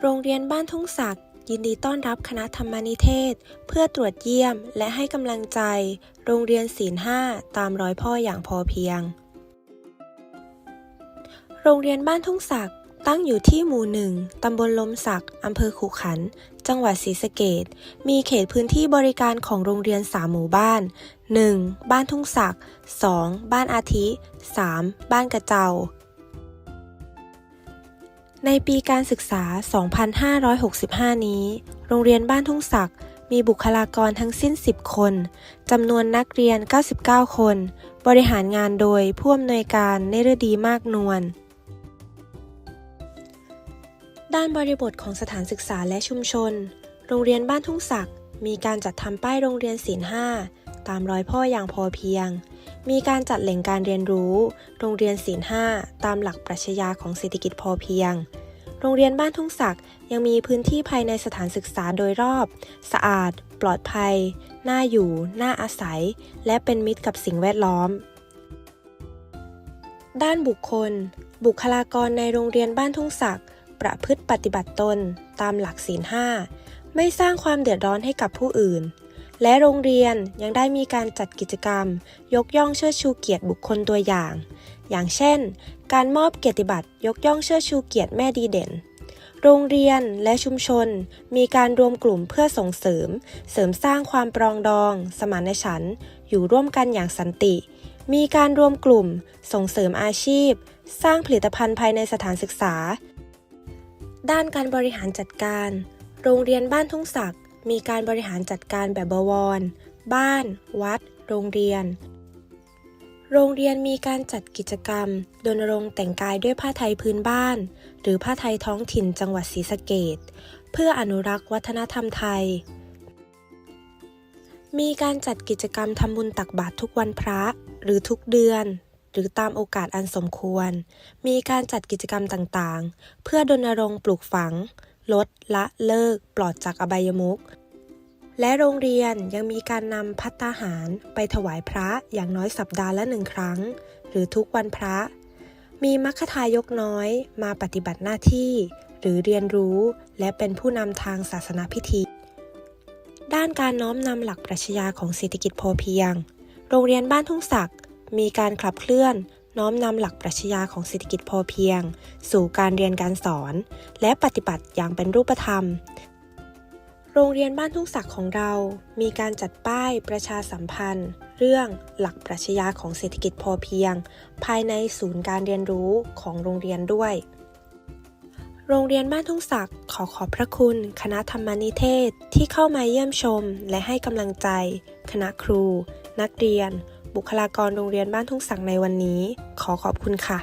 โรงเรียนบ้านทุ่งศักดิ์ยินดีต้อนรับคณะธรรมนิเทศ เพื่อตรวจเยี่ยมและให้กำลังใจ โรงเรียนศีลห้าตามรอยพ่ออย่างพอเพียง โรงเรียนบ้านทุ่งศักด์ตั้งอยู่ที่หมู่หนึ่งตำบลลมศักดิ์อำเภอขุขันธ์จังหวัดศรีสะเกษมีเขตพื้นที่บริการของโรงเรียนสามหมู่บ้าน 1. บ้านทุ่งศักดิ์ 2. บ้านอาทิ 3. บ้านกระเจ้า ในปีการศึกษา 2565 นี้ โรงเรียนบ้านทุ่งศักดิ์มีบุคลากรทั้งสิ้น 10 คน จำนวนนักเรียน 99 คน บริหารงานโดยผู้อำนวยการเนรดีมากนวล ด้านบริบทของสถานศึกษาและชุมชน โรงเรียนบ้านทุ่งศักดิ์มีการจัดทำป้ายโรงเรียนศีลห้า ตามรอยพ่ออย่างพอเพียง มีการจัดแหล่งการเรียนรู้ โรงเรียนศีลห้าตามหลักปรัชญาของเศรษฐกิจพอเพียง โรงเรียนบ้านทุ่งศักดิ์ยังมีพื้นที่ภายในสถานศึกษาโดยรอบ สะอาด ปลอดภัย น่าอยู่ น่าอาศัย และเป็นมิตรกับสิ่งแวดล้อม ด้านบุคคล บุคลากรในโรงเรียนบ้านทุ่งศักดิ์ประพฤติปฏิบัติตน ตามหลักศีลห้าไม่สร้างความเดือดร้อนให้กับผู้อื่น และโรงเรียนยังได้มีการจัดกิจกรรม ยกย่องเชิดชูเกียรติบุคคลตัวอย่าง อย่างเช่น การมอบเกียรติบัตรยกย่องเชิดชูเกียรติแม่ดีเด่น โรงเรียนและชุมชน มีการรวมกลุ่มเพื่อส่งเสริม เสริมสร้างความปรองดอง สมานฉันท์อยู่ร่วมกันอย่างสันติ มีการรวมกลุ่ม ส่งเสริมอาชีพ สร้างผลิตภัณฑ์ภายในสถานศึกษา ด้านการบริหารจัดการ โรงเรียนบ้านทุ่งศักดิ์ มีการบริหารจัดการแบบบวร บ้าน วัด โรงเรียน โรงเรียนมีการจัดกิจกรรมรณรงค์แต่งกายด้วยผ้าไทยพื้นบ้าน หรือผ้าไทยท้องถิ่นจังหวัดศรีสะเกษเพื่ออนุรักษ์วัฒนธรรมไทย มีการจัดกิจกรรมทำบุญตักบาตรทุกวันพระหรือทุกเดือนหรือตามโอกาสอันสมควร มีการจัดกิจกรรมต่างๆ เพื่อดณรงค์ปลูกฝัง ลดละเลิกปลอดจากอบายมุขและโรงเรียนยังมีการนำพัตตาหารไปถวายพระอย่างน้อยสัปดาห์ละหนึ่งครั้ง หรือทุกวันพระ มีมัคคทายกน้อยมาปฏิบัติหน้าที่ หรือเรียนรู้และเป็นผู้นำทางศาสนาพิธี ด้านการน้อมนำหลักปรัชญาของเศรษฐกิจพอเพียง โรงเรียนบ้านทุ่งศักดิ์มีการขับเคลื่อน น้อมนำหลักปรัชญาของเศรษฐกิจพอเพียง สู่การเรียนการสอน และปฏิบัติอย่างเป็นรูปธรรม โรงเรียนบ้านทุ่งศักดิ์ของเรา มีการจัดป้ายประชาสัมพันธ์ เรื่องหลักปรัชญาของเศรษฐกิจพอเพียง ภายในศูนย์การเรียนรู้ของโรงเรียนด้วย โรงเรียนบ้านทุ่งศักดิ์ขอขอบพระคุณ คณะธรรมนิเทศที่เข้ามาเยี่ยมชม และให้กำลังใจ คณะครู นักเรียน บุคลากรโรงเรียนบ้านทุ่งสังในวันนี้ ขอขอบคุณค่ะ